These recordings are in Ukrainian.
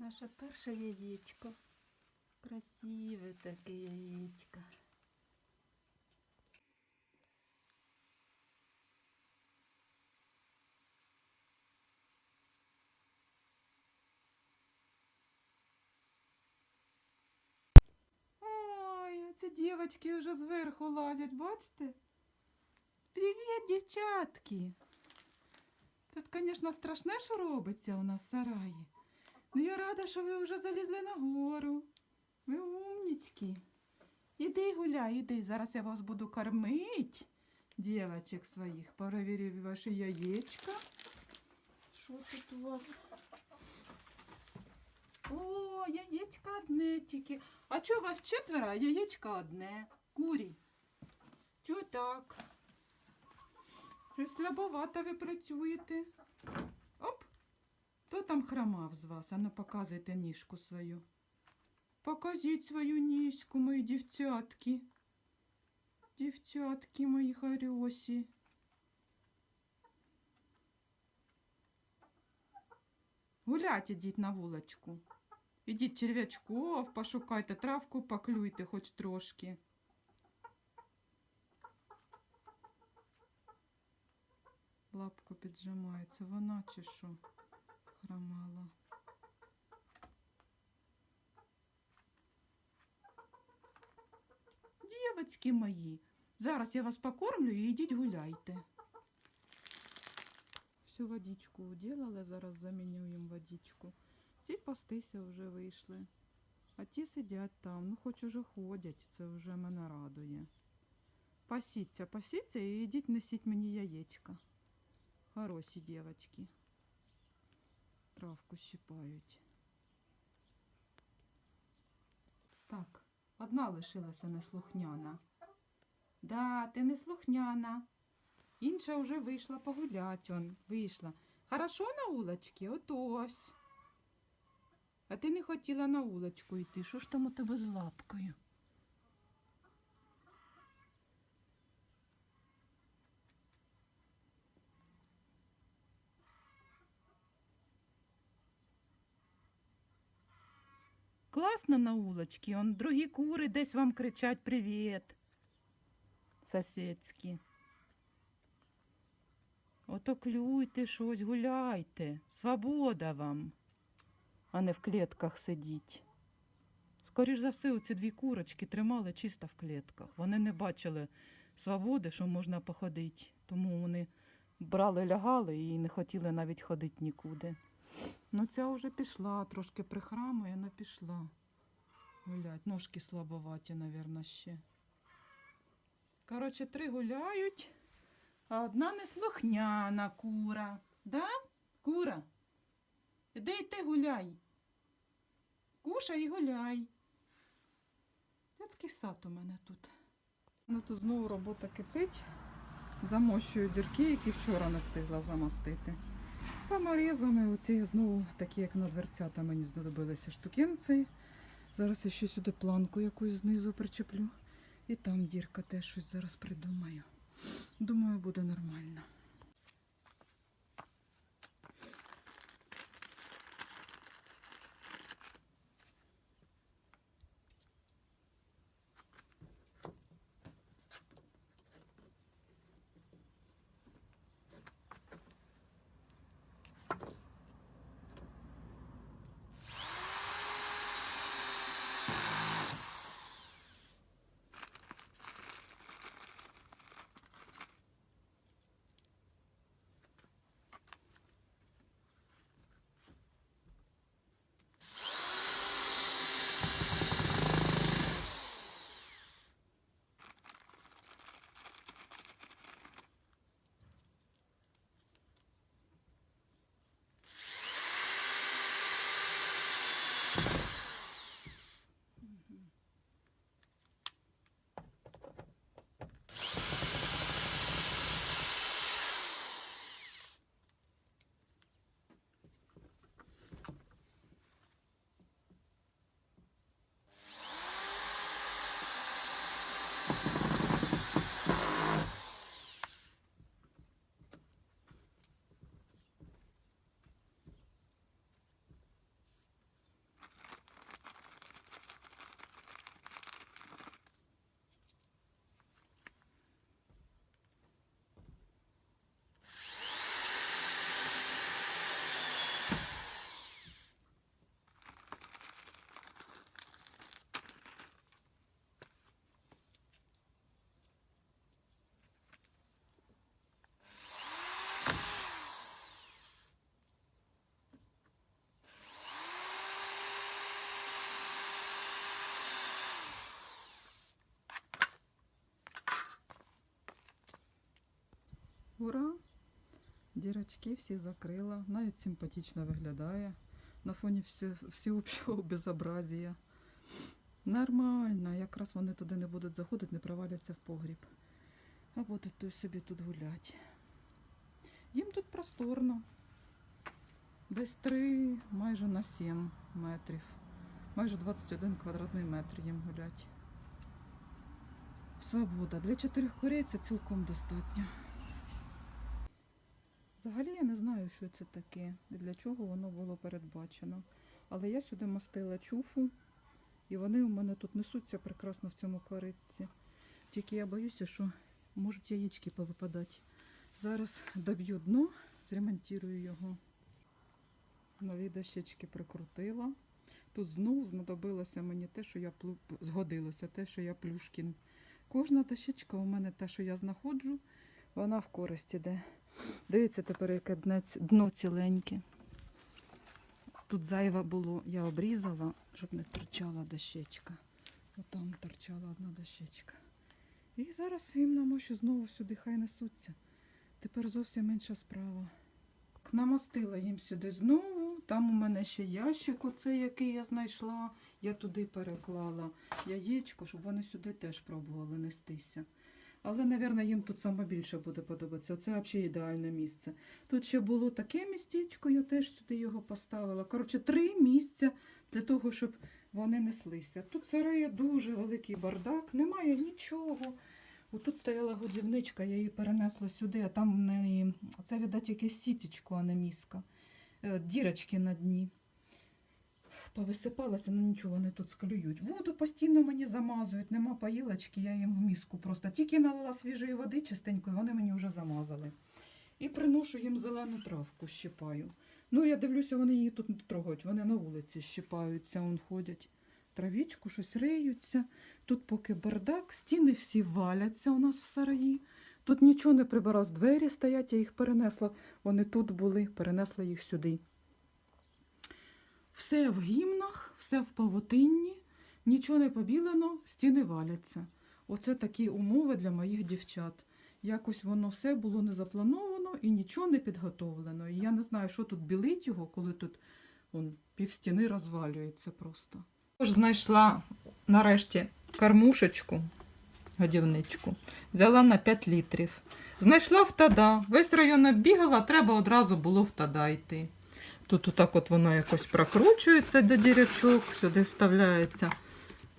Наше перше яєчко. Красиве таке яєчко. Ой, ці дівочки вже зверху лазять, бачите? Привіт, дівчатки! Тут, звісно, страшне, що робиться у нас в сараї. Ну, я рада, що ви вже залізли на гору. Ви умнічки. Іди гуляй, іди. Зараз я вас буду кормить, дівчаток своїх. Перевірю ваші яєчка. Що тут у вас? О, яєчко одне тільки. А чого у вас четверо, а яєчко одне? Курі. Чого так? Щось слабовато ви працюєте. Хто там хромав з вас? Ану, показуйте ніжку свою. Покажіть свою ніжку, мої дівчатки. Дівчатки мої харьосі. Гулять ідіть на вулочку. Ідіть черв'ячков, пошукайте травку, поклюйте хоч трошки. Лапку піджимається, вона чи що хромала. Дівочки мої, зараз я вас покормлю і йдіть гуляйте. Всю водичку уділили, зараз заміню їм водичку. Ті пастися вже вийшли, а ті сидять там, ну хоч уже ходять, це вже мене радує. Пасіться, пасіться і йдіть несіть мені яєчка. Хороші дівочки. Травку щипають. Так, одна лишилася неслухняна. Да, ти неслухняна. Інша вже вийшла погулять, он, вийшла. Хорошо на улочці? Отось. А ти не хотіла на улочку йти. Що ж там у тебе з лапкою? Класно на улочці, он другі кури десь вам кричать привіт. Сусідські. Ото клюйте щось, гуляйте. Свобода вам, а не в клітках сидіть. Скоріш за все, оці дві курочки тримали чисто в клітках. Вони не бачили свободи, що можна походити. Тому вони брали, лягали і не хотіли навіть ходити нікуди. Ну, ця вже пішла, трошки прихрамує, але пішла. Гулять. Ножки слабоваті, мабуть, ще. Коротше, три гуляють, а одна неслухняна кура. Да? Кура? Іди й ти гуляй. Кушай і гуляй. Дитський сад у мене тут. Ну тут знову робота кипить. Замощую дірки, які вчора не встигла замостити. Саморізами, оці знову такі, як на дверцята, мені знадобилися штукенці. Зараз я ще сюди планку якусь знизу причеплю. І там дірка теж щось зараз придумаю. Думаю, буде нормально. you Дірочки всі закрила, навіть симпатично виглядає на фоні всі, всеобщого безобразія. Нормально, якраз вони туди не будуть заходити, не проваляться в погріб. А будуть собі тут гуляти. Їм тут просторно. Десь 3, майже на 7 метрів. Майже 21 квадратний метр їм гулять. Свобода. Для чотирьох курей це цілком достатньо. Взагалі я не знаю, що це таке і для чого воно було передбачено. Але я сюди мастила чуфу, і вони у мене тут несуться прекрасно в цьому коритці. Тільки я боюся, що можуть яєчки повипадати. Зараз доб'ю дно, зремонтую його. Нові дощечки прикрутила. Тут знову знадобилося мені те, що я плю... згодилося, те, що я плюшкін. Кожна дощечка у мене те, що я знаходжу, вона в користь іде. Дивіться тепер, яке дно ціленьке. Тут зайве було, я обрізала, щоб не торчала дощечка. Отам торчала одна дощечка. І зараз їм намощу знову сюди хай несуться. Тепер зовсім інша справа. Намостила їм сюди знову. Там у мене ще ящик, оцей, який я знайшла. Я туди переклала яєчко, щоб вони сюди теж пробували нестися. Але, мабуть, їм тут саме більше буде подобатися. Це взагалі ідеальне місце. Тут ще було таке містечко, я теж сюди його поставила. Коротше, три місця для того, щоб вони неслися. Тут сарає дуже великий бардак, немає нічого. Отут стояла годівничка, я її перенесла сюди, а там в неї це, видать, якесь сітечко, а не міска. Е, Дірочки на дні. Повисипалася, ну нічого вони тут склюють. Воду постійно мені замазують, нема поїлочки, я їм в міску просто. Тільки налила свіжої води чистенької, вони мені вже замазали. І приношу їм зелену травку, щипаю. Ну, я дивлюся, вони її тут не трогають, вони на вулиці щипаються, он ходять. Травічку, щось риються. Тут поки бардак, стіни всі валяться у нас в сараї. Тут нічого не прибирав, двері стоять, я їх перенесла. Вони тут були, перенесла їх сюди. Все в гімнах, все в павутинні, нічого не побілено, стіни валяться. Оце такі умови для моїх дівчат. Якось воно все було не заплановано і нічого не підготовлено. І я не знаю, що тут білить його, коли тут он, півстіни розвалюється просто. Тож знайшла нарешті кормушечку, годівничку, взяла на 5 літрів. Знайшла в тада. Весь район оббігала, треба одразу було в тада йти. Тут отак от воно якось прокручується до дірячок, сюди вставляється.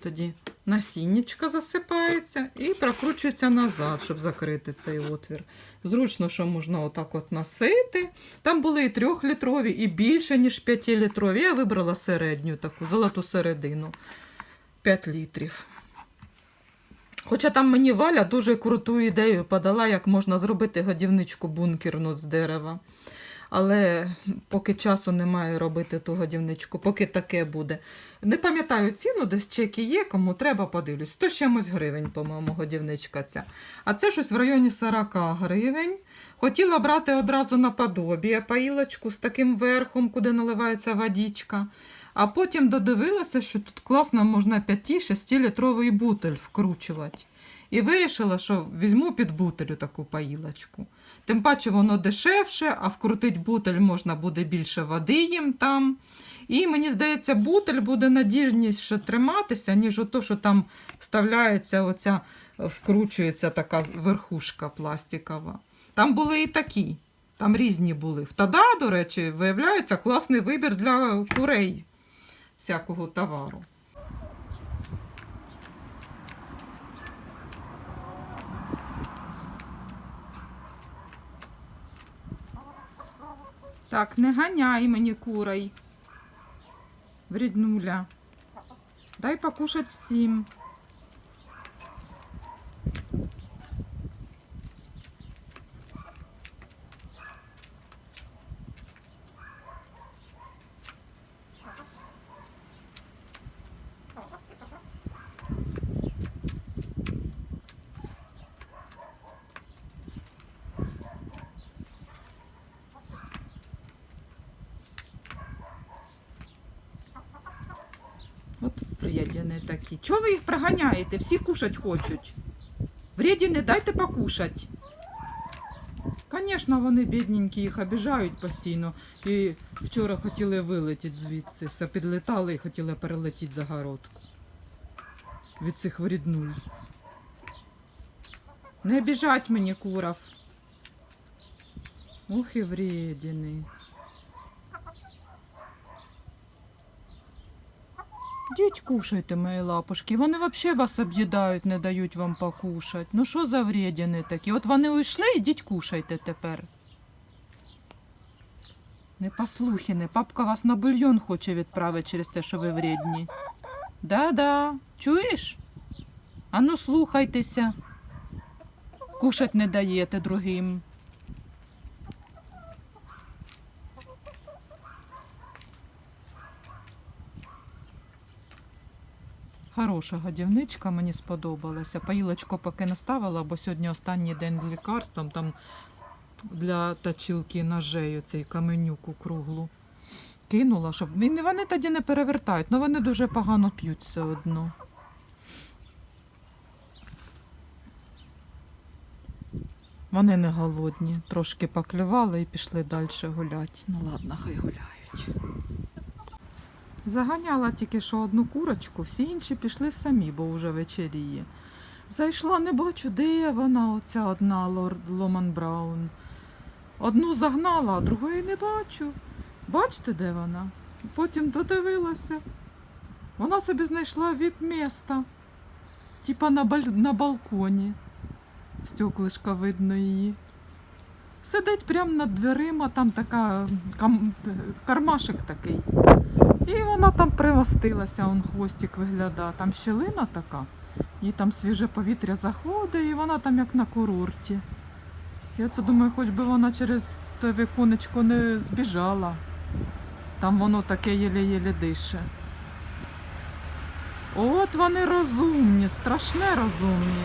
Тоді насіннячка засипається і прокручується назад, щоб закрити цей отвір. Зручно, що можна отак от носити. Там були і трьохлітрові, і більше, ніж п'ятилітрові. Я вибрала середню таку, золоту середину. 5 літрів. Хоча там мені Валя дуже круту ідею подала, як можна зробити годівничку бункерну з дерева. Але поки часу немає робити ту годівничку, поки таке буде. Не пам'ятаю ціну, десь чеки є, кому треба, подивлюсь. 100 з чимось гривень, по-моєму, годівничка ця. А це щось в районі 40 гривень. Хотіла брати одразу наподобі паїлочку з таким верхом, куди наливається водичка. А потім додивилася, що тут класно можна 5-6 літровий бутель вкручувати. І вирішила, що візьму під бутелю таку паїлочку. Тим паче воно дешевше, а вкрутить бутель можна буде більше води їм там. І мені здається, бутель буде надіжніше триматися, ніж ото, що там вставляється, оця, вкручується така верхушка пластикова. Там були і такі, там різні були. В Тада, до речі, виявляється класний вибір для курей всякого товару. Так, не ганяй мені курей. Вреднуля. Дай покушать всім. От вредіни такі. Чого ви їх проганяєте? Всі кушать хочуть. Вредіни, дайте покушать. Звісно, вони бідненькі, їх обіжають постійно. І вчора хотіли вилетіти звідси. Все підлітали і хотіли перелетіти загородку. Від цих вріднуль. Не біжать мені куров. Ух і вредіни. Діть кушайте, мої лапушки. Вони взагалі вас об'їдають, не дають вам покушати. Ну що за вредіни такі? От вони уйшли, ідіть кушайте тепер. Не послухіни, папка вас на бульйон хоче відправити через те, що ви вредні. Да-да, чуєш? Ану слухайтеся. Кушать не даєте другим. Хороша годівничка, мені сподобалася. Поїлочку поки не ставила, бо сьогодні останній день з лікарством. Там для точилки ножею цей каменюку круглу. Кинула, щоб. І Вони тоді не перевертають, але вони дуже погано п'ють все одно. Вони не голодні, трошки поклювали і пішли далі гуляти. Ну ладно, хай гуляють. Заганяла тільки що одну курочку, всі інші пішли самі, бо вже вечеріє. Зайшла, не бачу, де вона, оця одна лорд Ломан Браун. Одну загнала, а другої не бачу. Бачите, де вона? Потім додивилася. Вона собі знайшла віп-місто. Типа на, баль... на балконі. Стеклишка видно її. Сидить прямо над дверима, там така кам... кармашик такий. І вона там примостилася, он хвостик виглядає. Там щелина така, і там свіже повітря заходить, і вона там як на курорті. Я це думаю, хоч би вона через те віконечко не збіжала. Там воно таке єле-єле дише. От вони розумні, страшне розумні.